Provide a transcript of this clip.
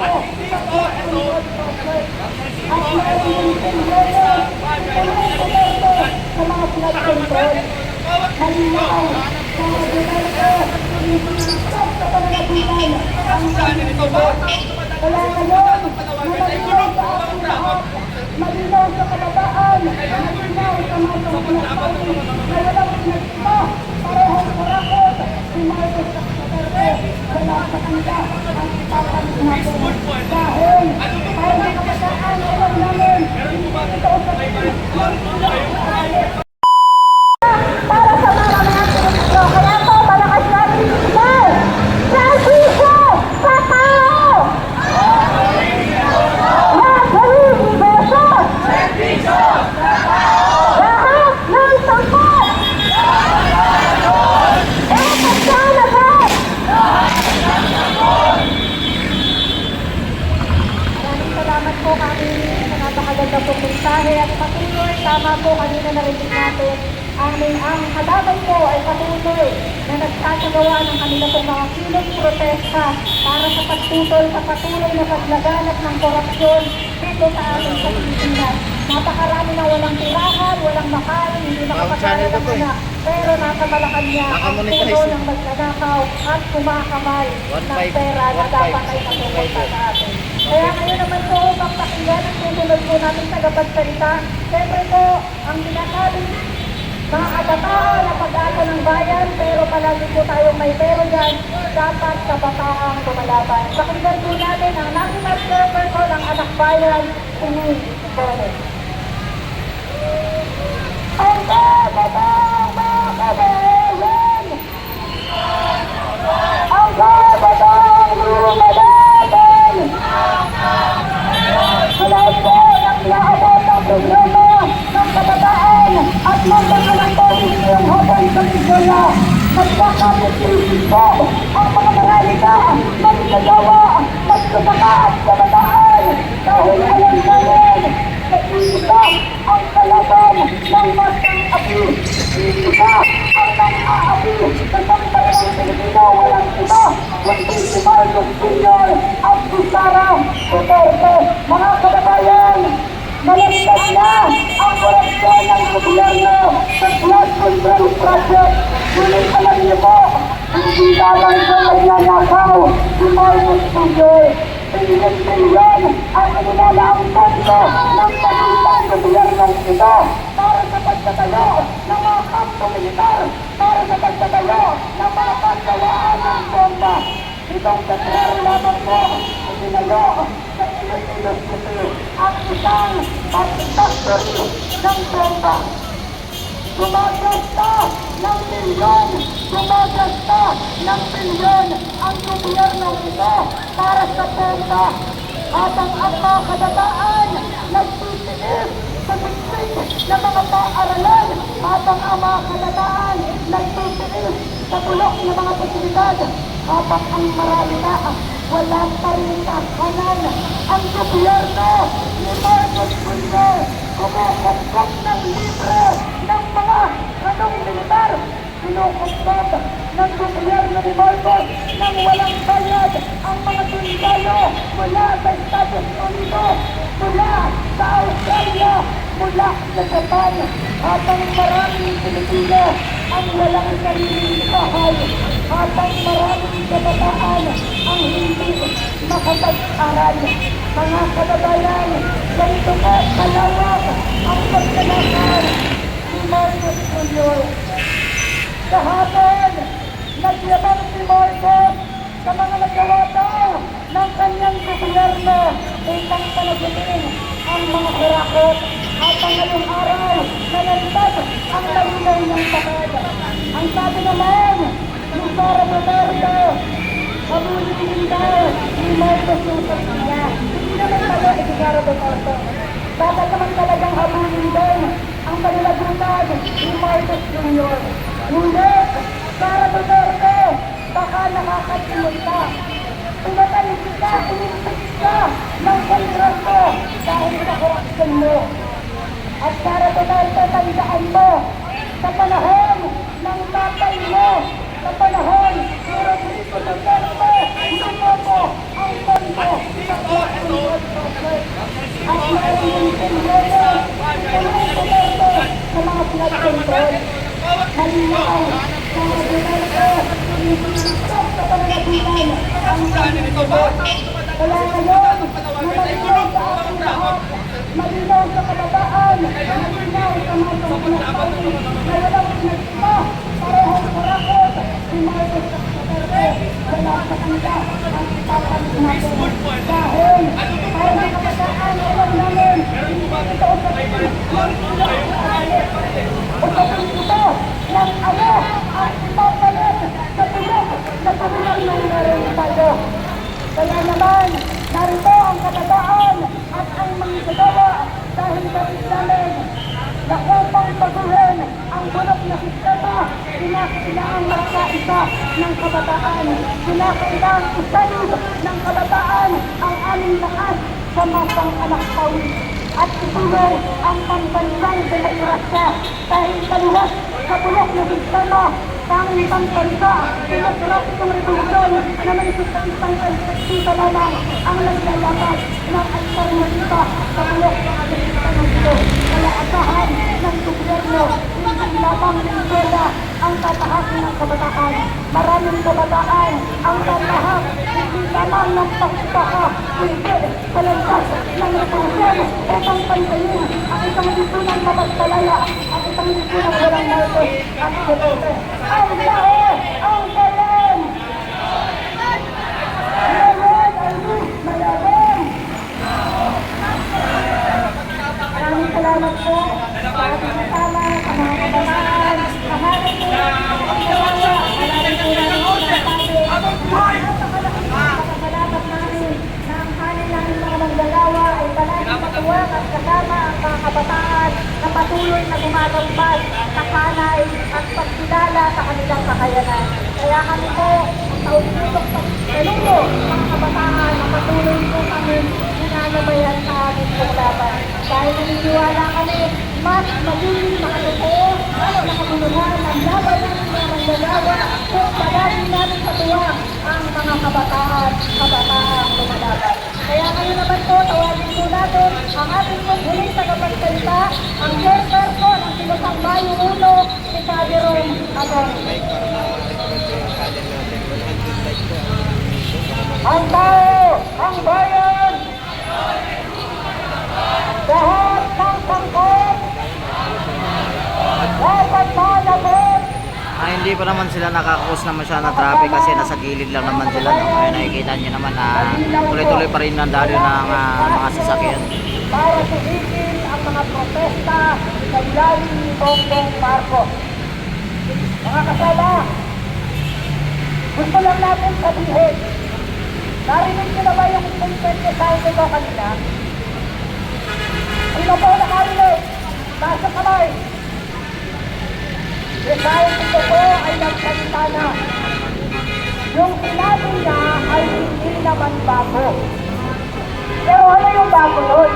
po sa Dahil, mensahe at patuloy. Tama po kanina narinig natin. Ang, ang kalaban po ay patuloy na nagsasagawa ng kanila pong mga kilos protesta para sa pagtutol sa patuloy na paglaganap ng korupsyon dito sa ating Pilipinas. Napakarami na walang tirahan, walang makain, hindi nakapagkala ng anak. Pero nasa Malacanang ang puno ng magnanakaw at kumakamal ng pera na dapat ay napupunta sa atin. Kaya ngayon naman po, magpakinggan ang susunod po natin sa gabagsalita. Siyempre po, ang sinasabi mga kabataan na pag-asa ng bayan, pero palagi po tayong may pero dyan, dapat kabataang lumalaban. Pakinggan po natin ang National Chairperson ng Anak Bayan, Umi Bones. Ang kabataang mga kabayan! Ang kabataang lumalaban! Mula po ng iaabot ang problema ng kabataan at magdala ng komisyon Pizzola. Nagkakapisipin po ang mga maralita, magsagawa, magsasaka at kabataan dahil alam namin na isa ang kalaban ng masang api. Isa ang nang-aapi sa sambayan Pilipino walang iba. Kundi si Marcos Jr. at si Sara Duterte. Mga kababayan, Malamdag na ang korupsyon ng gobyerno flood control project. Ngunit alam niyo po, hindi lamang sa magnanakaw si Marcos Jr. Bilyon-bilyon ang inilalaang pondo ng pagitang gobyernong ito para sa pagtatayo ng mga kampo militar, para sa pagtatayo ng mga pagkawaan ng bomba. Itong katrar lamang po itinayo sa Iloilo City ang isang factory ng bomba. Gumagasta ng milyon, gumagasta ng milyon ang gobyerno ito para sa bomba. Habang ang mga kabataan nagtitiis sa tiksik ng mga paaralan, habang ang mga kabataan nagtitiis sa bulok ng mga posibilidad, habang ang marami na wala pa ang gobyerno ni Marcos Jr. kumukupkop ng libre ng mga anong militar kinukupkop ng gobyerno ni Marcos nang walang bayad ang mga sundalo mula sa Estados Unidos, mula sa Australia, mula sa Japan, habang maraming Pilipino ang walang sariling bahay, habang maraming kabataan ang hindi makapag-aral. Mga kababayan, ganito po kalawak ang pagkalakar ni Marcos Jr. Kahapon, nagyabang si Marcos sa mga nagawa daw ng kanyang gobyerno upang panagutin ang mga kurakot at ang ngayong araw nalantad ang lalinaw ng bakad. Ang sabi naman ni Sara Pabuli din daw ni Marcos. Hindi naman pala si Sara Duterte. Dapat naman talagang habulin din ang panilagutan ni Marcos Jr. Hindi! Sara Duterte! Baka nakakatimod ka. Pinatalis ka, inimpit ka ng kongreso dahil sa korupsyon mo. At Sara Duterte, tandaan mo, sa panahon ng tatay mo, sa panahon ni Rodrigo Duterte, ito po ang pondo sa at mayroon din pumilero ang pumerto sa mga flood control. Malinaw sa kabataan, malinaw sa mga pangkinakain na walang pinagpa, parehong kurakot, si Marcos at Duterte, wala sa kanila ang ipapalit natin. Dahil, para sa kabataan, alam namin, hindi ito sa Usapin ito ng ano ang ipapalit sa tulog na pamilang ng meron tayo. Kaya naman, narito ang kabataan at ang manggagawa dahil dapat namin na upang baguhin ang sistema, kinakailangan magkaisa ng kabataan. Kinakailangan isalib ng kabataan ang aming lakas sa masang anak pawis at ituloy ang pambansang demokrasya dahil kaliwas sa bulok na sistema tanging pambansa demokratikong revolusyon na may sustansang perspektiba lamang ang naglalabas ng alternativa sa bulok na sistema ito. Kaya asahan ng gobyerno lamang ng pera ang tatahakin ng kabataan. Maraming kabataan ang tatahak hindi lamang ng pagkaka kundi sa landas ng revolusyon upang pantayin ang isang lipunang mapagpalaya at isang lipunang walang martos at kulote. Ang tao! Ang bayan! Ngayon ay Luis Mayaban! Maraming salamat po sa ating kasama, sa mga kabataan, sa halos po ang kawawa, maraming po namin sinasabi. Napakalamat namin na ang kanin namin mga manggagawa ay palagi matuwag at kasama ang mga kabataan na patuloy na gumagambas sa kanay at pagkilala sa kanilang kakayanan. Kaya kami po, ang taon-tulong pagkalulo mga kabataan na patuloy po kami nananabayan sa aming paglaban. Dahil naniniwala kami, mas magiging makatotoo at makatulungan ang laban ng mga manggagawa kung palagi namin patuwang ang mga kabataan, kabataan lumalaban. Kaya ngayon naman po, tawagin po natin ang ating pong huling tagapagsalita, ang chairperson ng Silusang Bayo Uno, si Caderon Abon. Ang tao, ang bayan, lahat ng sangkot, dapat malabot Ah, hindi pa naman sila nakakus naman siya ng traffic kasi nasa gilid lang naman sila. No? Kaya nakikita nyo naman na tuloy-tuloy pa rin ang dali ng ah, mga sasakyan. para ang mga protesta sa ilalim ni Bongbong Marcos. Mga kasama, gusto lang natin sabihin, narinig nyo na ba yung statement ni Saudi ko kanina? Sino po nakarinig? Nasa kamay. Dahil ito po ay nagsalita na. Yung sinabi niya ay hindi naman bago. Pero ano yung bago nun?